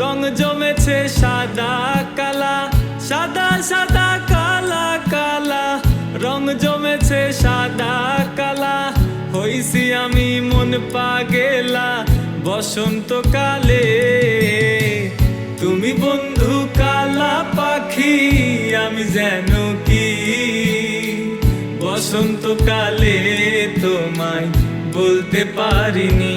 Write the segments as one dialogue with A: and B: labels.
A: রং জমেছে সাদা কালা, সাদা সাদা, কালা কালা। রং জমেছে সাদা, কালা। হইছি আমি মন পাগেলা বসন্তকালে তুমি বন্ধু কালা পাখি, আমি যেন কি? বসন্তকালে তোমায় বলতে পারিনি।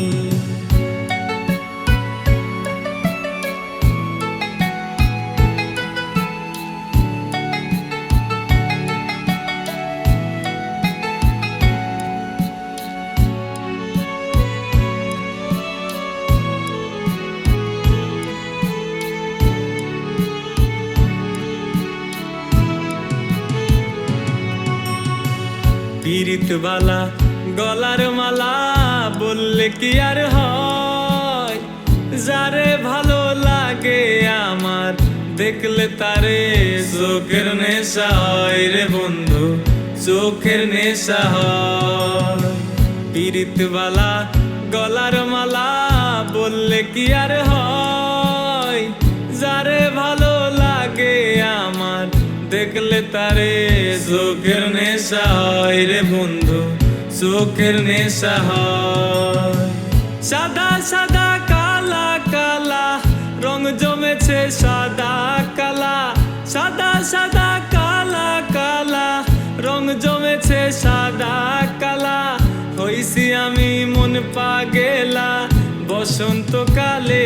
A: পীড়িতবালা, গলার মালা বললে কি আর হয়? যারে ভালো লাগে আমার, দেখলে তারে চোখের নেশা হয় রে বন্ধু, চোখের নেশা হয়। পীড়িতবালা, গলার মালা বললে কি আর হয়? দেখলে তারে চোখের নেশা হয় রে বন্ধু, চোখের নেশা সাদা সাদা, কালা কালা, রং জমেছে সাদা, কালা। সাদা সাদা, কালা কালা, রং জমেছে সাদা, কালা। হইছি আমি মন পাগেলা, বসন্তকালে